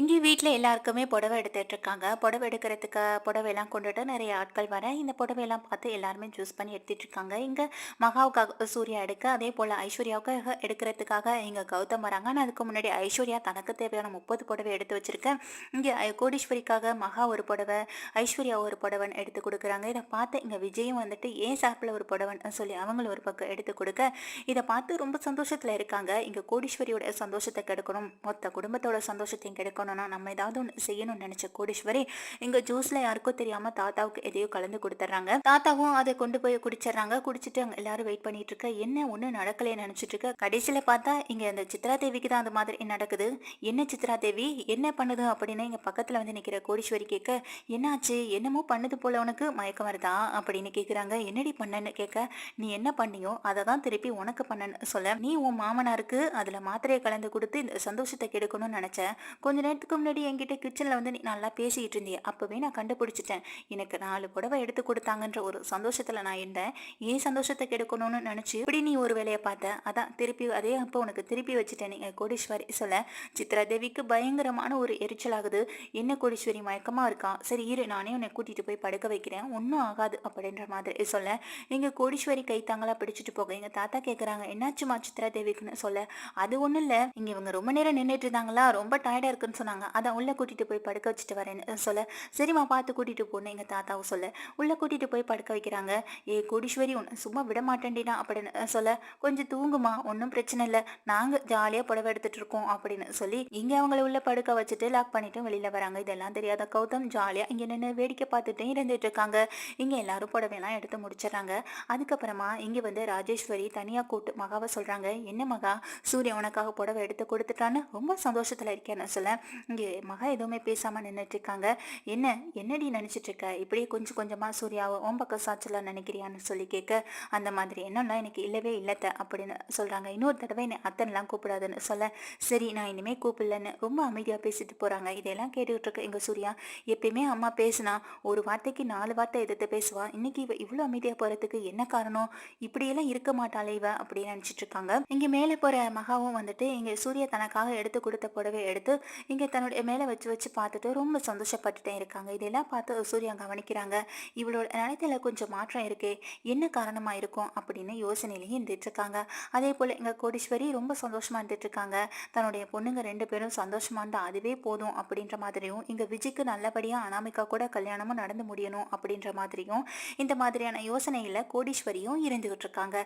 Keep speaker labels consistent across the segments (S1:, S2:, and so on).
S1: இங்கே வீட்டில் எல்லாருக்குமே புடவை எடுத்துட்டு இருக்காங்க புடவை எடுக்கிறதுக்கு புடவையெல்லாம் கொண்டுட்டு நிறைய ஆட்கள் வர இந்த புடவையெல்லாம் பார்த்து எல்லாருமே சூஸ் பண்ணி எடுத்துட்டு இருக்காங்க இங்கே மகாவுக்காக சூர்யா எடுக்க அதே போல் ஐஸ்வர்யாவுக்காக எடுக்கிறதுக்காக இங்கே கௌதம் வராங்க. ஆனால் அதுக்கு முன்னாடி ஐஸ்வர்யா தனக்கு தேவையான முப்பது புடவை எடுத்து வச்சிருக்கேன். இங்கே கோடீஸ்வரிக்காக மகா ஒரு புடவை ஐஸ்வர்யா ஒரு புடவன் எடுத்து கொடுக்குறாங்க. இதை பார்த்து இங்கே விஜயும் வந்துட்டு ஏன் சார்பில் ஒரு புடவன் சொல்லி அவங்களும் ஒரு பக்கம் எடுத்து கொடுக்க? இதை பார்த்து ரொம்ப சந்தோஷத்தில் இருக்காங்க. இங்கே கோடீஸ்வரியோட சந்தோஷத்தை கெடுக்கணும். மொத்த குடும்பத்தோட சந்தோஷத்தையும் கெடுக்கணும். கெடுக்கணும்னா நம்ம ஏதாவது ஒன்று செய்யணும்னு நினச்ச கோடீஸ்வரி இங்கே ஜூஸில் யாருக்கும் தெரியாமல் தாத்தாவுக்கு எதையோ கலந்து கொடுத்துட்றாங்க தாத்தாவும் அதை கொண்டு போய் குடிச்சிடுறாங்க குடிச்சிட்டு அங்கே எல்லாரும் வெயிட் பண்ணிட்டு இருக்க என்ன ஒன்றும் நடக்கலையே நினச்சிட்டு இருக்க. கடைசியில் பார்த்தா இங்கே அந்த சித்ரா தேவிக்கு தான் அந்த மாதிரி நடக்குது. என்ன சித்ரா தேவி? என்ன பண்ணுது அப்படின்னு இங்கே பக்கத்தில் வந்து நிற்கிற கோடீஸ்வரி கேட்க என்னாச்சு? என்னமோ பண்ணுது போல உனக்கு? மயக்கம் வருதா? அப்படின்னு கேட்குறாங்க என்னடி பண்ணன்னு? கேட்க நீ என்ன பண்ணியோ அதை தான் திருப்பி உனக்கு பண்ணன்னு சொல்ல. நீ உன் மாமனாருக்கு அதில் மாத்திரையை கலந்து கொடுத்து இந்த சந்தோஷத்தை கெடுக்கணும்னு நினச்சேன் கொஞ்ச நேரம் நேரத்துக்கு முன்னாடி என்கிட்ட கிச்சனில் வந்து நீ நல்லா பேசிக்கிட்டு இருந்தியே அப்போவே நான் கண்டுபிடிச்சிட்டேன். எனக்கு நாலு புடவை எடுத்து கொடுத்தாங்கன்ற ஒரு சந்தோஷத்தில் நான் இருந்தேன். ஏன் சந்தோஷத்தை கெடுக்கணும்னு நினச்சி இப்படி நீ ஒரு வேலையை பார்த்த? அதான் திருப்பி அதே அப்போ உனக்கு திருப்பி வச்சுட்டேன். நீங்கள் கோடீஸ்வரி சொல்ல சித்ரா தேவிக்கு பயங்கரமான ஒரு எரிச்சல் ஆகுது. என்ன கோடீஸ்வரி மயக்கமாக இருக்கா? சரி இரு நானே உன்னை கூட்டிகிட்டு போய் படுக்க வைக்கிறேன். ஒன்றும் ஆகாது அப்படின்ற மாதிரி சொல்ல எங்கள் கோடீஸ்வரி கைத்தாங்களா பிடிச்சிட்டு போக எங்கள் தாத்தா கேட்குறாங்க என்னாச்சுமா சித்ரா தேவிக்குன்னு? சொல்ல அது ஒன்றும் இல்லை. இங்கே இவங்க ரொம்ப நேரம் நின்றுட்டு இருந்தாங்களா? ரொம்ப டயர்டாக இருக்குன்னு சொன்னாங்க. அதான் உள்ளே கூட்டிகிட்டு போய் படுக்க வச்சுட்டு வரேன்னு சொல்ல. சரிம்மா பார்த்து கூட்டிகிட்டு போகணும் எங்கள் தாத்தாவும் சொல்ல. உள்ளே கூட்டிகிட்டு போய் படுக்க வைக்கிறாங்க. ஏ கோடீஸ்வரி உன்னை சும்மா விட மாட்டேன்டினா அப்படின்னு சொல்ல. கொஞ்சம் தூங்குமா ஒன்றும் பிரச்சனை இல்லை. நாங்கள் ஜாலியாக புடவை எடுத்துகிட்டு இருக்கோம் அப்படின்னு சொல்லி இங்கே அவங்கள உள்ளே படுக்க வச்சுட்டு லாக் பண்ணிட்டு வெளியில் வராங்க. இதெல்லாம் தெரியாத கௌதம் ஜாலியாக இங்கே நின்று வேடிக்கை பார்த்துட்டே இருந்துட்டு இருக்காங்க. இங்கே எல்லாரும் புடவையெல்லாம் எடுத்து முடிச்சிடுறாங்க. அதுக்கப்புறமா இங்கே வந்து ராஜேஸ்வரி தனியாக கூட்டு மகாவை சொல்கிறாங்க என்ன மகா? சூரிய உனக்காக புடவை எடுத்து கொடுத்துட்டான்னு ரொம்ப சந்தோஷத்தில் இருக்கேன்னு சொல்ல. இங்கே மகா எதுவுமே பேசாமல் நின்றுட்டு இருக்காங்க என்ன என்னடி நினச்சிட்டு இருக்க இப்படியே கொஞ்சம் கொஞ்சமாக சூர்யாவை உன் பக்கம் சாச்சலாம் நினைக்கிறியான்னு சொல்லி கேட்க அந்த மாதிரி என்னன்னா எனக்கு இல்லவே இல்லத்த அப்படின்னு சொல்கிறாங்க இன்னொரு தடவை என்னை அத்தனைலாம் கூப்பிடாதுன்னு சொல்ல சரி நான் இனிமேல் கூப்பிடலன்னு ரொம்ப அமைதியாக பேசிட்டு போகிறாங்க இதெல்லாம் கேட்டுக்கிட்டு இருக்க எங்கள் சூர்யா? எப்பயுமே அம்மா பேசுனா ஒரு வார்த்தைக்கு நாலு வார்த்தை எதிர்த்து பேசுவா. இன்னைக்கு இவ இவ்வளோ அமைதியாக போகிறதுக்கு என்ன காரணம்? இப்படியெல்லாம் இருக்க மாட்டாளே இவ அப்படின்னு நினச்சிட்டு இருக்காங்க இங்கே மேலே போகிற மகாவும் வந்துட்டு இங்கே சூர்யா தனக்காக எடுத்து கொடுத்த புடவை எடுத்து இங்கே இங்கே தன்னுடைய மேலே வச்சு வச்சு பார்த்துட்டு ரொம்ப சந்தோஷப்பட்டுட்டே இருக்காங்க. இதெல்லாம் பார்த்து சூர்யா கவனிக்கிறாங்க. இவளோட நிலத்தில் கொஞ்சம் மாற்றம் இருக்கே என்ன காரணமாக இருக்கும்? அப்படின்னு யோசனையிலேயே இருந்துட்டுருக்காங்க அதே போல் எங்கள் கோடீஸ்வரி ரொம்ப சந்தோஷமாக இருந்துட்டுருக்காங்க தன்னுடைய பொண்ணுங்க ரெண்டு பேரும் சந்தோஷமாக இருந்தால் அதுவே போதும் அப்படின்ற மாதிரியும் இங்கே விஜய்க்கு நல்லபடியாக அனாமிக்கா கூட கல்யாணமும் நடந்து முடியணும் அப்படின்ற மாதிரியும் இந்த மாதிரியான யோசனையில் கோடீஸ்வரியும் இருந்துகிட்டு இருக்காங்க.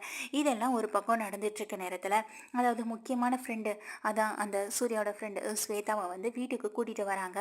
S1: இதெல்லாம் ஒரு பக்கம் நடந்துட்டு இருக்க நேரத்தில் அதாவது முக்கியமான ஃப்ரெண்டு அதான் அந்த சூர்யாவோட ஃப்ரெண்டு ஸ்வேதாவை வந்து வீட்டுக்கு கூட்டிகிட்டு வராங்க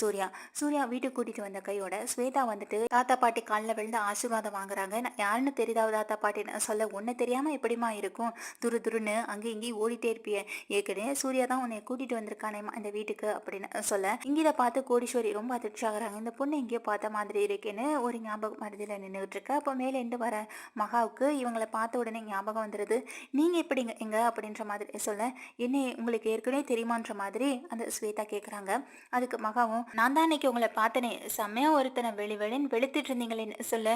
S1: சூர்யா. சூர்யா வீட்டுக்கு கூட்டிகிட்டு வந்த கையோட ஸ்வேதா வந்துட்டு தாத்தா பாட்டி காலில் விழுந்து ஆசீர்வாதம் வாங்குறாங்க. யாருன்னு தெரியுதா தாத்தா பாட்டி? சொல்ல ஒன்று தெரியாமல் எப்படிமா இருக்கும்? துரு துருன்னு அங்கே இங்கேயும் ஓடிட்டே இருப்பிய. ஏற்கனவே சூர்யா தான் உன்னை கூட்டிகிட்டு வந்திருக்கானேம்மா இந்த வீட்டுக்கு அப்படின்னு சொல்ல இங்கே இதை பார்த்து கோடீஸ்வரி ரொம்ப அதிர்ச்சி ஆகுறாங்க. இந்த பொண்ணு எங்கேயோ பார்த்த மாதிரி இருக்கேன்னு ஒரு ஞாபகம் மருதியில் நின்றுட்டு இருக்க. அப்போ மேலே இருந்து வர மகாவுக்கு இவங்களை பார்த்த உடனே ஞாபகம் வந்துடுது நீங்கள் எப்படிங்க எங்க? அப்படின்ற மாதிரி சொல்ல என்ன உங்களுக்கு ஏற்கனவே தெரியுமான்ற மாதிரி அந்த ஸ்வேதா கேட்குறாங்க. அதுக்கு மகாவும் நான் தான் அன்னைக்கு உங்களை பார்த்தனே. செம்மையாக ஒருத்தனை வெளி வெளின்னு வெளுத்துட்டு இருந்தீங்களேன்னு சொல்ல.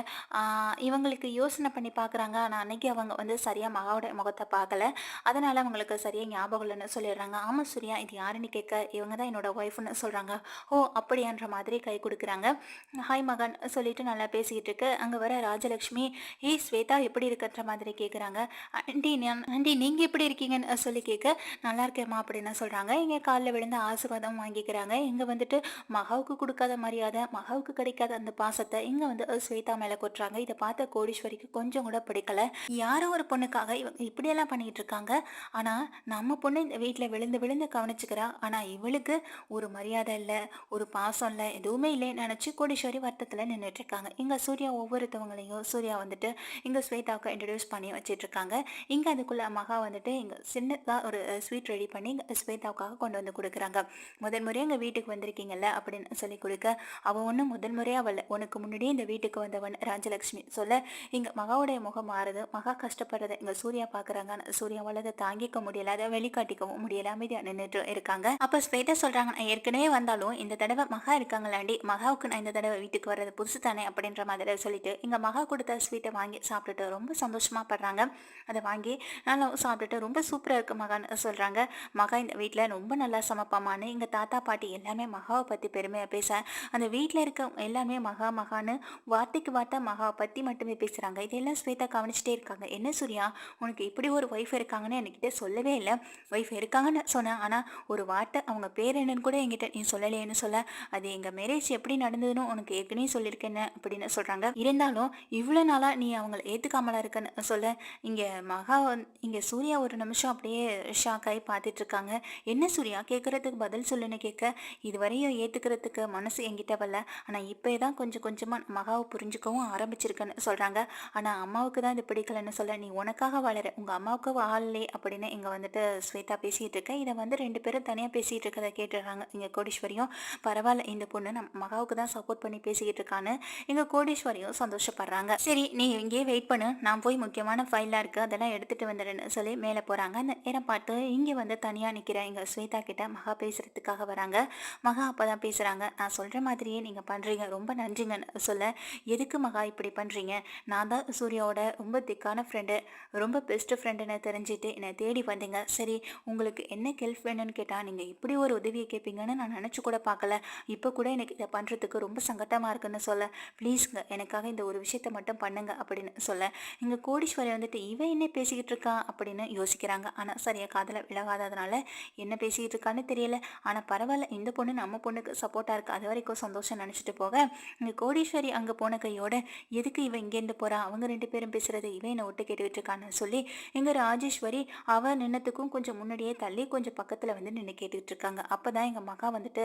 S1: இவங்களுக்கு யோசனை பண்ணி பார்க்குறாங்க. ஆனால் அன்னைக்கு அவங்க வந்து சரியாக மகாவோட முகத்தை பார்க்கல. அதனால் அவங்களுக்கு சரியாக ஞாபகம் இல்லைன்னு சொல்லிடுறாங்க. ஆமாம் சூர்யா இது யாருன்னு கேட்க இவங்க தான் என்னோட ஒய்ஃப்னு சொல்கிறாங்க ஓ அப்படியான்ற மாதிரி கை கொடுக்குறாங்க. ஹாய் மகன் சொல்லிட்டு நல்லா பேசிக்கிட்டு இருக்கு. அங்கே வர ராஜலக்ஷ்மி ஏய் ஸ்வேதா எப்படி இருக்கன்ற மாதிரி கேட்குறாங்க. ஆண்டி ஆண்டி நீங்கள் எப்படி இருக்கீங்கன்னு சொல்லி கேட்க நல்லா இருக்கேம்மா அப்படின்னு சொல்கிறாங்க இங்கே காலில் விழுந்து ஆசீர்வாதம் வாங்கிக்கிறாங்க. இங்கே வந்துட்டு மகாவுக்கு கொடுக்காத மரியாதை மகாவுக்கு கிடைக்காத அந்த பாசத்தை இங்கே வந்து ஸ்வேதா மேலே கொட்டுறாங்க. இதை பார்த்த கோடீஸ்வரிக்கு கொஞ்சம் கூட பிடிக்கல. யாரோ ஒரு பொண்ணுக்காக இவங்க இப்படியெல்லாம் பண்ணிகிட்டு இருக்காங்க. ஆனால் நம்ம பொண்ணு இந்த வீட்டில் விழுந்து விழுந்து கவனிச்சுக்கிறா. ஆனால் இவளுக்கு ஒரு மரியாதை இல்லை ஒரு பாசம் இல்லை எதுவுமே இல்லைன்னு நினச்சி கோடீஸ்வரி வருத்தத்தில் நின்றுட்டு இருக்காங்க. இங்கே சூர்யா ஒவ்வொருத்தவங்களையும் சூர்யா வந்துட்டு இங்கே ஸ்வேதாவுக்கு இன்ட்ரடியூஸ் பண்ணி வச்சுட்டு இருக்காங்க. இங்கே அதுக்குள்ளே மகா வந்துட்டு இங்கே சின்னதாக ஒரு ஸ்வீட் ரெடி பண்ணி ஸ்வேதாவுக்காக கொண்டு வந்து கொடுக்குறாங்க. முதல் முறையாக எங்கள் வீட்டுக்கு வந்திருக்கீங்கல்ல அப்படின்னு சொல்லி கொடுக்க அவன் ஒன்றும் முதல் முறையாக வரல உனக்கு முன்னாடியே இந்த வீட்டுக்கு வந்தவன் ராஜலக்ஷ்மி. சொல்ல இங்கே மகாவுடைய முகம் மாறுது மகா கஷ்டப்படுறத இங்கே சூர்யா பார்க்குறாங்க சூர்யாவால் அதை தாங்கிக்க முடியல அதை வெளிக்காட்டிக்கவும் முடியல அமைதியாக நின்றுட்டு இருக்காங்க. அப்போ ஸ்வேதா சொல்கிறாங்க நான் ஏற்கனவே வந்தாலும் இந்த தடவை மகா இருக்காங்களாண்டி மகாவுக்கு நான் இந்த தடவை வீட்டுக்கு வர்றது புதுசு தானே அப்படின்ற மாதிரி சொல்லிட்டு இங்கே மகா கொடுத்த ஸ்வீட்டை வாங்கி சாப்பிட்டுட்டு ரொம்ப சந்தோஷமா படுறாங்க. அதை வாங்கி நல்லா சாப்பிட்டுட்டு ரொம்ப சூப்பராக இருக்கு மகான்னு சொல்கிறாங்க மகா இந்த வீட்டில் ரொம்ப நல்லா சமைப்பாமான்னு எங்கள் தாத்தா பாட்டி எல்லாமே மகாவை பற்றி பெருமையாக பேச அந்த வீட்டில் இருக்க எல்லாமே மகா மகான்னு வார்த்தைக்கு வார்த்தை மகாவை பற்றி மட்டுமே பேசுகிறாங்க இதெல்லாம் ஸ்வேதா கவனிச்சிட்டே இருக்காங்க. என்ன சூர்யா உனக்கு இப்படி ஒரு ஒய்ஃப் இருக்காங்கன்னு என்கிட்ட சொல்லவே இல்லை. ஒய்ஃப் இருக்காங்கன்னு சொன்னேன் ஆனால் ஒரு வார்த்தை அவங்க பேர் என்னன்னு கூட என்கிட்ட நீ சொல்லலையேன்னு சொல்ல. அது எங்கள் மேரேஜ் எப்படி நடந்ததுன்னு உனக்கு ஏற்கனவே சொல்லியிருக்கேன்னு அப்படின்னு சொல்கிறாங்க இருந்தாலும் இவ்வளோ நாளாக நீ அவங்கள ஏற்றுக்காமலாக இருக்கன்னு சொல்ல இங்கே மகா இங்கே சூர்யா ஒரு நிமிஷம் அப்படியே ஷாக் ஆகி என்ன சூர்யா கேட்குறதுக்கு பதில் சொல்லுன்னு கேட்க. இதுவரையும் ஏற்றுக்கிறதுக்கு மனசு என்கிட்ட வரல. ஆனால் இப்போ தான் கொஞ்சம் கொஞ்சமாக மகாவை புரிஞ்சுக்கவும் ஆரம்பிச்சிருக்கேன்னு சொல்கிறாங்க ஆனால் அம்மாவுக்கு தான் இது பிடிக்கலன்னு சொல்ல நீ உனக்காக வாழற. உங்கள் அம்மாவுக்கு வாழலே அப்படின்னு இங்கே வந்துட்டு ஸ்வேதா பேசிகிட்டு இருக்கேன் இதை வந்து ரெண்டு பேரும் தனியாக பேசிகிட்டு இருக்கதை கேட்டுடுறாங்க இங்கே கோடீஸ்வரியும். பரவாயில்ல இந்த பொண்ணு நம்ம மகாவுக்கு தான் சப்போர்ட் பண்ணி பேசிக்கிட்டு இருக்கான்னு இங்கே கோடீஸ்வரியும் சந்தோஷப்படுறாங்க. சரி நீ இங்கேயே வெயிட் பண்ணு. நான் போய் முக்கியமான ஃபைலாக இருக்குது அதெல்லாம் எடுத்துகிட்டு வந்துடுன்னு சொல்லி மேலே போகிறாங்க அந்த நேரம் பார்த்து இங்கே வந்து தனியாக நிற்கிறேன் எங்கள் ஸ்வேதா கிட்ட மகா பேசுகிறதுக்காக வராங்க. மகா அப்போ தான் பேசுகிறாங்க நான் சொல்கிற மாதிரியே நீங்கள் பண்ணுறீங்க ரொம்ப நன்றிங்கன்னு சொல்ல எதுக்கு மகா இப்படி பண்ணுறீங்க நான் தான் சூர்யாவோட ரொம்ப திக்கான ஃப்ரெண்டு ரொம்ப பெஸ்ட் ஃப்ரெண்டுன்னு தெரிஞ்சுட்டு என்னை தேடி வந்தீங்க. சரி உங்களுக்கு என்ன ஹெல்ப் வேணும்னு கேட்டால் நீங்கள் இப்படி ஒரு உதவியை கேட்பீங்கன்னு நான் நினச்சி கூட பார்க்கல. இப்போ கூட எனக்கு இதை பண்ணுறதுக்கு ரொம்ப சங்கட்டமாக இருக்குன்னு சொல்ல. ப்ளீஸ்ங்க எனக்காக இந்த ஒரு விஷயத்த மட்டும் பண்ணுங்க அப்படின்னு சொல்ல. இங்கே கோடீஸ்வரி வந்துட்டு இவன் என்ன பேசிக்கிட்டு இருக்கான்? அப்படின்னு யோசிக்கிறாங்க. ஆனால் சரியாக காதில் விலகாததுனால என்ன பேசிக்கிட்டு இருக்கான்னு தெரியல. ஆனால் பரவாயில்ல இந்த பொண்ணு நம்ம பொண்ணுக்கு சப்போர்ட்டாக இருக்குது அது வரைக்கும் சந்தோஷம் நினச்சிட்டு போக. இங்கே கோடீஸ்வரி அங்கே போன கையோட எதுக்கு இவன் இங்கேருந்து போகிறா அவங்க ரெண்டு பேரும் பேசுகிறது இவன் என்னை விட்டு கேட்டுக்கிட்டு இருக்கான்னு சொல்லி இங்கே ராஜேஸ்வரி அவள் நின்னத்துக்கும் கொஞ்சம் முன்னாடியே தள்ளி கொஞ்சம் பக்கத்தில் வந்து நின்று கேட்டுக்கிட்டு இருக்காங்க. அப்போ தான் எங்கள் மகா வந்துட்டு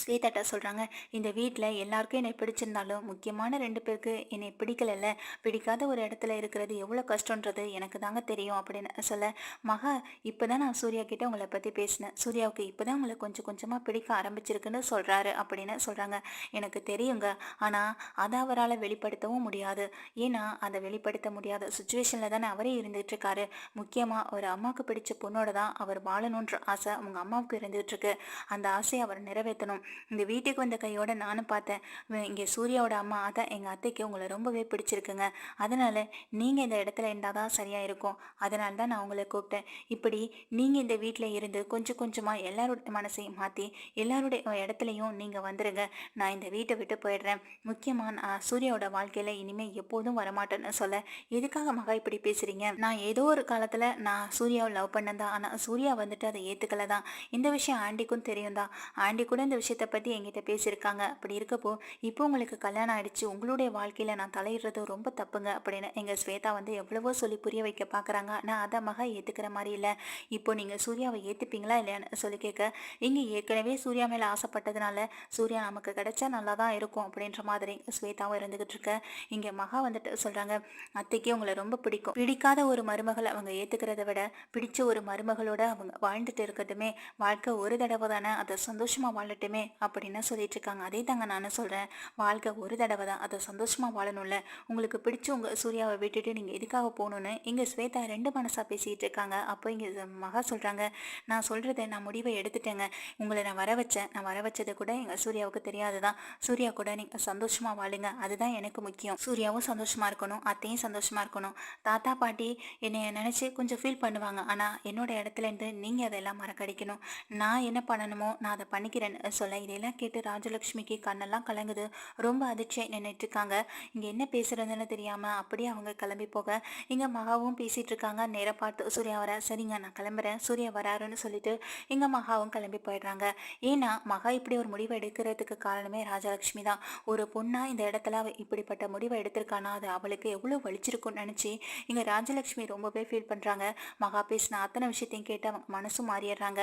S1: ஸ்வேதாட்டா சொல்கிறாங்க இந்த வீட்டில் எல்லாருக்கும் என்னை பிடிச்சிருந்தாலும் முக்கியமான ரெண்டு பேருக்கு என்னை பிடிக்கலைல்ல. பிடிக்காத ஒரு இடத்துல இருக்கிறது எவ்வளோ கஷ்டன்றது எனக்கு தாங்க தெரியும் அப்படின்னு சொல்ல மகா இப்போ தான் நான் சூர்யா கிட்ட உங்களை பற்றி பேசினேன். சூர்யாவுக்கு இப்போ தான் உங்களை கொஞ்சம் கொஞ்சமாக பிடிக்க ஆரம்பிச்சிருக்குன்னு சொல்கிறாரு அப்படின்னு சொல்கிறாங்க எனக்கு தெரியுங்க. ஆனால் அதை அவரால் வெளிப்படுத்தவும் முடியாது. ஏன்னா அதை வெளிப்படுத்த முடியாத சுச்சுவேஷனில் தானே அவரே இருந்துகிட்ருக்காரு முக்கியமாக ஒரு அம்மாவுக்கு பிடிச்ச பொண்ணோட தான் அவர் வாழணுன்ற ஆசை அவங்க அம்மாவுக்கு இருந்துகிட்ருக்கு அந்த ஆசையை அவர் நிறைவேற்றணும். இந்த வீட்டுக்கு வந்த கையோட நானும் பார்த்தேன். இங்கே சூர்யாவோட அம்மா அதான் எங்கள் அத்தைக்கு உங்களை ரொம்பவே பிடிச்சிருக்குங்க. அதனால் நீங்கள் இந்த இடத்துல இருந்தால் தான் சரியாக இருக்கும் அதனால தான் நான் உங்களை கூப்பிட்டேன். இப்படி நீங்கள் இந்த வீட்டில் இருந்து கொஞ்சம் கொஞ்சமாக எல்லாரோட மனசையும் மாற்றி எல்லாருடைய இடத்துலையும் நீங்கள் வந்துடுங்க நான் இந்த வீட்டை விட்டு போயிடுறேன். முக்கியமாக நான் சூர்யாவோட வாழ்க்கையில் இனிமேல் எப்போதும் வரமாட்டேன்னு சொல்ல எதுக்காக மகா இப்படி பேசுகிறீங்க நான் ஏதோ ஒரு காலத்தில் நான் சூர்யாவை லவ் பண்ணேன் தான் ஆனால் சூர்யா வந்துட்டு அதை ஏற்றுக்கல தான் இந்த விஷயம் ஆண்டிக்கும் தெரியும் தான் ஆண்டி கூட இந்த விஷயத்தை பற்றி என்கிட்ட பேசியிருக்காங்க. அப்படி இருக்கப்போ இப்போ உங்களுக்கு கல்யாணம் ஆயிடுச்சு. உங்களுடைய வாழ்க்கையில் நான் தலையிடுறது ரொம்ப தப்புங்க அப்படின்னு எங்கள் ஸ்வேதா வந்து எவ்வளவோ சொல்லி புரிய வைக்க பார்க்குறாங்க நான் அதை மகா ஏற்றுக்கிற மாதிரி இல்லை. இப்போ நீங்கள் சூர்யாவை ஏற்றுப்பீங்களா இல்லையான்னு சொல்லி கேட்க இங்கே ஏற்கனவே சூர்யா மேலே ஆசைப்பட்டதுனால சூர்யா நமக்கு கிடைச்சா நல்லா தான் இருக்கும் அப்படின்ற மாதிரி ஸ்வேதாவும் இருந்துகிட்டு இருக்க. இங்கே மகா வந்துட்டு சொல்கிறாங்க அத்தைக்கு உங்களை ரொம்ப பிடிக்கும். பிடிக்காத ஒரு மருமகளை அவங்க ஏற்றுக்கிறத விட பிடிச்ச ஒரு மருமகளோட அவங்க வாழ்ந்துட்டு இருக்கட்டுமே வாழ்க்கை ஒரு தடவை தானே அதை சந்தோஷமாக வாழட்டுமே அப்படின்னு சொல்லிட்டு இருக்காங்க. அதே தாங்க நான் சொல்கிறேன் வாழ்க்கை ஒரு தடவை தான் அதை சந்தோஷமாக வாழணும்ல. உங்களுக்கு பிடிச்ச உங்கள் சூர்யாவை விட்டுட்டு நீங்கள் எதுக்காக போகணுன்னு இங்கே ஸ்வேதா ரெண்டு மனசாக பேசிகிட்டு இருக்காங்க. அப்போ இங்கே மகா சொல்கிறாங்க நான் சொல்கிறத நான் முடிவை எடுத்துட்டேங்க. உங்களை நான் வர வச்சேன். நான் வர வச்சது கூட எங்கள் சூர்யாவுக்கு தெரியாது தான் சூர்யா கூட நீங்கள் சந்தோஷமாக வாழுங்க. அதுதான் எனக்கு முக்கியம். சூர்யாவும் சந்தோஷமாக இருக்கணும். அத்தையும் சந்தோஷமாக இருக்கணும். தாத்தா பாட்டி என்னை நினச்சி கொஞ்சம் ஃபீல் பண்ணுவாங்க. ஆனால் என்னோட இடத்துல இருந்து நீங்கள் அதெல்லாம் மறக்கடிக்கணும். நான் என்ன பண்ணணுமோ நான் அதை பண்ணிக்கிறேன்னு சொல்ல இதையெல்லாம் கேட்டு ராஜலக்ஷ்மிக்கு கண்ணெல்லாம் கலங்குது. ரொம்ப அதிர்ச்சியாக நின்றுட்டு இருக்காங்க. இங்கே என்ன பேசுறதுன்னு தெரியாமல் அப்படியே அவங்க கிளம்பி போக இங்கே மகாவும் பேசிகிட்டு இருக்காங்க. நேரம் பார்த்து சூர்யா வர. சரிங்க நான் கிளம்புறேன். சூர்யா வராருன்னு சொல்லிட்டு எங்கள் மகாவும் கிளம்பி போயிடுறாங்க. ஏன்னா மகா இப்படி ஒரு முடிவை எடுக்கிறதுக்கு காரணமே ராஜலக்ஷ்மி தான். ஒரு பொண்ணா இந்த இடத்துல அவள் இப்படிப்பட்ட முடிவை எடுத்திருக்கானா அது அவளுக்கு எவ்வளோ வலிச்சிருக்கும்னு நினச்சி இங்கே ராஜலக்ஷ்மி ரொம்பவே ஃபீல் பண்ணுறாங்க மகா பேசின அத்தனை விஷயத்தையும் கேட்டு மனசும் மாறிடுறாங்க.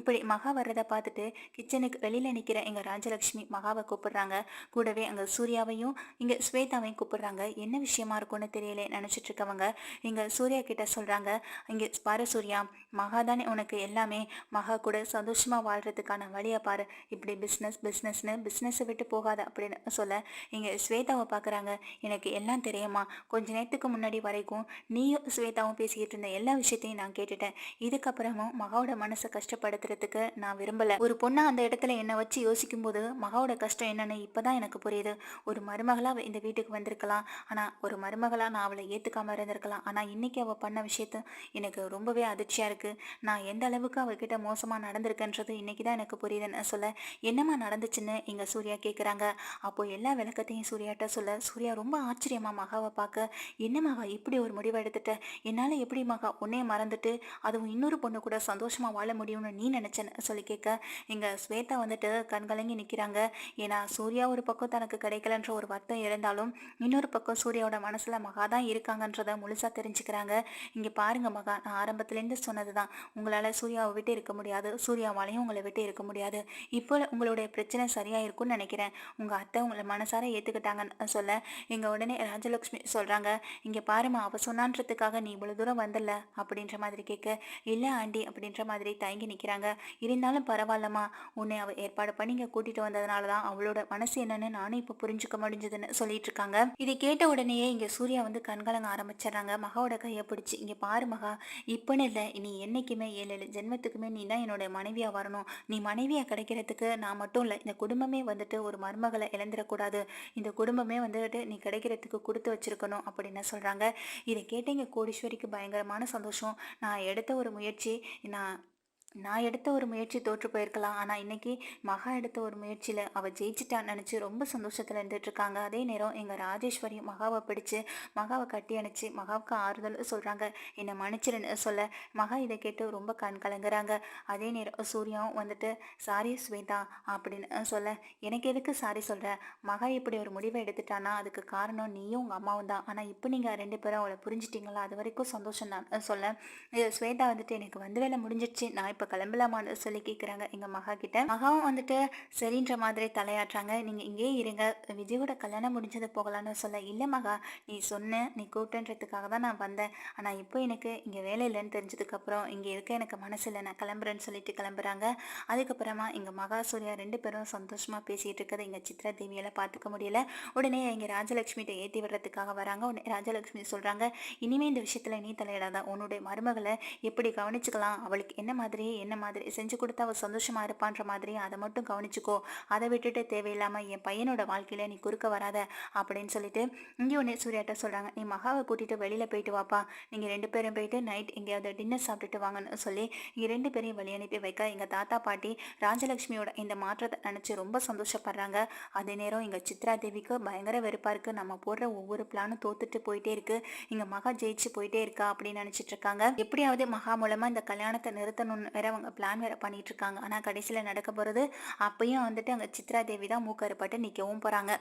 S1: இப்படி மகா வர்றதை பார்த்துட்டு கிச்சனுக்கு வெளியில் நிற்கிற எங்கள் ராஜலக்ஷ்மி மகாவை கூப்பிடுறாங்க. கூடவே அங்கே சூர்யாவையும் இங்கே ஸ்வேதாவையும் கூப்பிடுறாங்க. என்ன விஷயமா இருக்கும்னு தெரியல நினச்சிட்டு இருக்கவங்க. இங்கே சூர்யா கிட்ட சொல்கிறாங்க இங்கே பாரு சூர்யா மகா தானே உனக்கு எல்லாமே. மகா கூட சந்தோஷம் சந்தோஷமாக வாழ்கிறதுக்கான வழியை பாரு. இப்படி பிஸ்னஸ் பிஸ்னஸ்னு பிஸ்னஸை விட்டு போகாத அப்படின்னு சொல்ல இங்கே ஸ்வேதாவை பார்க்குறாங்க எனக்கு எல்லாம் தெரியுமா? கொஞ்ச நேரத்துக்கு முன்னாடி வரைக்கும் நீயும் ஸ்வேதாவும் பேசிக்கிட்டு இருந்த எல்லா விஷயத்தையும் நான் கேட்டுட்டேன். இதுக்கப்புறமும் மகாவோட மனசை கஷ்டப்படுத்துறதுக்கு நான் விரும்பலை. ஒரு பொண்ணை அந்த இடத்துல என்னை வச்சு யோசிக்கும்போது மகாவோட கஷ்டம் என்னன்னு இப்போதான் எனக்கு புரியுது. ஒரு மருமகளாக இந்த வீட்டுக்கு வந்திருக்கலாம். ஆனால் ஒரு மருமகளாக நான் அவளை ஏற்றுக்காம இருந்திருக்கலாம். ஆனால் இன்னைக்கு அவள் பண்ண விஷயத்த எனக்கு ரொம்பவே அதிர்ச்சியாக இருக்குது நான் எந்த அளவுக்கு அவகிட்ட மோசமாக நடந்திருக்கேன் நடந்ததுன்றது இன்னைக்கு தான் எனக்கு புரியுதுன்னு சொல்ல என்னம்மா நடந்துச்சுன்னு இங்கே சூர்யா கேட்குறாங்க அப்போ எல்லா விளக்கத்தையும் சூர்யாட்ட சொல்ல சூர்யா ரொம்ப ஆச்சரியமாக மகாவை பார்க்க என்ன மகா இப்படி ஒரு முடிவை எடுத்துட்ட? என்னால் எப்படி மகா உன்னைய மறந்துட்டு அதுவும் இன்னொரு பொண்ணு கூட சந்தோஷமாக வாழ முடியும்னு நீ நினச்சேன்னு சொல்லி கேட்க இங்கே ஸ்வேதா வந்துட்டு கண்கலங்கி நிற்கிறாங்க ஏன்னா சூர்யா ஒரு பக்கம் தனக்கு கிடைக்கலன்ற ஒரு வருத்தம் இருந்தாலும் இன்னொரு பக்கம் சூர்யாவோட மனசில் மகா தான் இருக்காங்கன்றதை முழுசாக தெரிஞ்சுக்கிறாங்க. இங்கே பாருங்க மகா நான் ஆரம்பத்துலேருந்து சொன்னது தான் உங்களால் சூர்யாவை விட்டு இருக்க முடியாது. சூர்யாவாலையும் உங்களை விட்டு இருக்க முடியாது. இப்போ உங்களுடைய பிரச்சனை சரியாக இருக்கும்னு நினைக்கிறேன். உங்கள் அத்தை உங்களை மனசார ஏற்றுக்கிட்டாங்கன்னு சொல்ல இங்கே உடனே ராஜலக்ஷ்மி சொல்கிறாங்க இங்கே பாருமா அவ சொன்னான்றதுக்காக நீ இவ்வளோ தூரம் வந்தல அப்படின்ற மாதிரி கேட்க இல்லை ஆண்டி அப்படின்ற மாதிரி தயங்கி நிற்கிறாங்க இருந்தாலும் பரவாயில்லம்மா உன்னை அவள் ஏற்பாடு பண்ணி இங்கே கூட்டிகிட்டு வந்ததுனால தான் அவளோட மனசு என்னன்னு நானும் இப்போ புரிஞ்சுக்க முடிஞ்சதுன்னு சொல்லிட்டு இருக்காங்க. இதை கேட்ட உடனேயே இங்கே சூர்யா வந்து கண்கலங்க ஆரம்பிச்சிடுறாங்க. மகாவோட கையை பிடிச்சி இங்கே பாரு மகா இப்போன்னு இல்லை நீ என்னைக்குமே ஏழு ஏழு ஜென்மத்துக்குமே நீ தான் என்னோட மனைவியாக வரணும். நீ மனைவியாக கிடைக்கிறதுக்கு நான் மட்டும் இல்லை இந்த குடும்பமே வந்துட்டு ஒரு மருமகளை இழந்துடக்கூடாது. இந்த குடும்பமே வந்துட்டு நீ கிடைக்கிறதுக்கு கொடுத்து வச்சிருக்கணும் அப்படின்னு சொல்கிறாங்க இதை கேட்டீங்க கோடீஸ்வரிக்கு பயங்கரமான சந்தோஷம். நான் எடுத்த ஒரு முயற்சி நான் நான் எடுத்த ஒரு முயற்சி தோற்று போயிருக்கலாம். ஆனால் இன்னைக்கு மகா எடுத்த ஒரு முயற்சியில் அவள் ஜெயிச்சிட்டான்னு நினச்சி ரொம்ப சந்தோஷத்தில் இருந்துட்டுருக்காங்க அதே நேரம் எங்கள் ராஜேஸ்வரி மகாவை பிடிச்சி மகாவை கட்டி அணைச்சி மகாவுக்கு ஆறுதல் சொல்கிறாங்க என்னை மன்னிச்சிருன்னு சொல்ல. மகா இதை கேட்டு ரொம்ப கண் கலங்குறாங்க. அதே நேரம் சூர்யாவும் வந்துட்டு சாரி ஸ்வேதா அப்படின்னு சொல்ல எனக்கு எதுக்கு சாரி சொல்கிற மகா இப்படி ஒரு முடிவை எடுத்துட்டானா அதுக்கு காரணம் நீயும் உங்கள் அம்மாவும் தான். ஆனால் இப்போ நீங்கள் ரெண்டு பேரும் அவளை புரிஞ்சிட்டிங்களா? அது வரைக்கும் சந்தோஷம் தான் சொல்ல ஸ்வேதா வந்துட்டு எனக்கு வந்து வேலை முடிஞ்சிடுச்சு நான் இப்போ கிளம்பலாமான்னு சொல்லி கேட்குறாங்க எங்கள் மகா கிட்ட. மகாவும் வந்துட்டு சரின்ற மாதிரி தலையாட்டுறாங்க. நீங்கள் இங்கேயே இருங்க. விஜயோட கல்யாணம் முடிஞ்சது போகலான்னு சொல்ல இல்லை மகா நீ சொன்ன நீ கூப்பிட்டுன்றதுக்காக தான் நான் வந்தேன். ஆனால் இப்போ எனக்கு இங்கே வேலை இல்லைன்னு தெரிஞ்சதுக்கப்புறம் இங்கே இருக்க எனக்கு மனசு இல்லை. நான் கிளம்புறேன்னு சொல்லிட்டு கிளம்புறாங்க. அதுக்கப்புறமா எங்கள் மகா சூர்யா ரெண்டு பேரும் சந்தோஷமாக பேசிகிட்டு இருக்கிறத எங்கள் சித்ரா தேவியெல்லாம் பார்த்துக்க முடியல. உடனே இங்கே ராஜலட்சுமிகிட்ட ஏற்றி விடுறதுக்காக வராங்க. உடனே ராஜலட்சுமி சொல்கிறாங்க இனிமே இந்த விஷயத்தில் நீ தலையிடாத. உன்னுடைய மருமகளை எப்படி கவனிச்சுக்கலாம்? அவளுக்கு என்ன மாதிரி என்ன மாதிரி செஞ்சு கொடுத்தா அவள் சந்தோஷமாக இருப்பான்ற மாதிரி அதை மட்டும் கவனிச்சுக்கோ. அதை விட்டுட்டு தேவையில்லாமல் என் பையனோட வாழ்க்கையில் நீ குறுக்க வராத அப்படின்னு சொல்லிட்டு இங்கே ஒன்று சூர்யாட்ட சொல்கிறாங்க நீ மகாவை கூட்டிகிட்டு வெளியில் போயிட்டு வாப்பா. நீங்கள் ரெண்டு பேரும் போயிட்டு நைட் எங்கேயாவது டின்னர் சாப்பிட்டுட்டு வாங்கன்னு சொல்லி இங்கே ரெண்டு பேரையும் வழி அனுப்பி வைக்க எங்கள் தாத்தா பாட்டி ராஜலட்சுமியோட இந்த மாற்றத்தை நினச்சி ரொம்ப சந்தோஷப்படுறாங்க. அதே நேரம் இங்கே சித்ரா தேவிக்கு பயங்கர வெறுப்பாக இருக்குது நம்ம போடுற ஒவ்வொரு பிளானும் தோத்துட்டு போயிட்டே இருக்குது இங்கே மகா ஜெயிச்சு போயிட்டே இருக்கா அப்படின்னு நினச்சிட்டு இருக்காங்க. எப்படியாவது மகா மூலமாக இந்த கல்யாணத்தை நிறுத்தணும்னு வேற அவங்க பிளான் வேற பண்ணிட்டு இருக்காங்க. ஆனால் கடைசியில் நடக்க போகிறது அப்பயும் வந்துட்டு அங்கே சித்ரா தேவி தான் மூக்கறுப்பட்டு நிற்கவும் போகிறாங்க